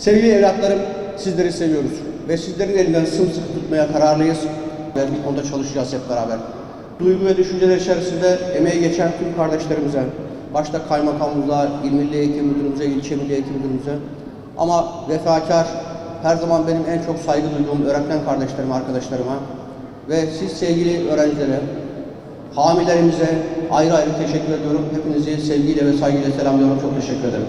Sevgili evlatlarım, sizleri seviyoruz ve sizlerin elinden sımsıkı tutmaya kararlıyız ve bir konuda çalışacağız hep beraber. Duygu ve düşünceler içerisinde emeği geçen tüm kardeşlerimize, başta kaymakamımıza, il milli eğitim müdürümüze, ilçe milli eğitim müdürümüze ama vefakar, her zaman benim en çok saygı duyduğum öğretmen kardeşlerime, arkadaşlarıma ve siz sevgili öğrencilere, hamilerimize ayrı ayrı teşekkür ediyorum. Hepinizi sevgiyle ve saygıyla selamlıyorum. Çok teşekkür ederim.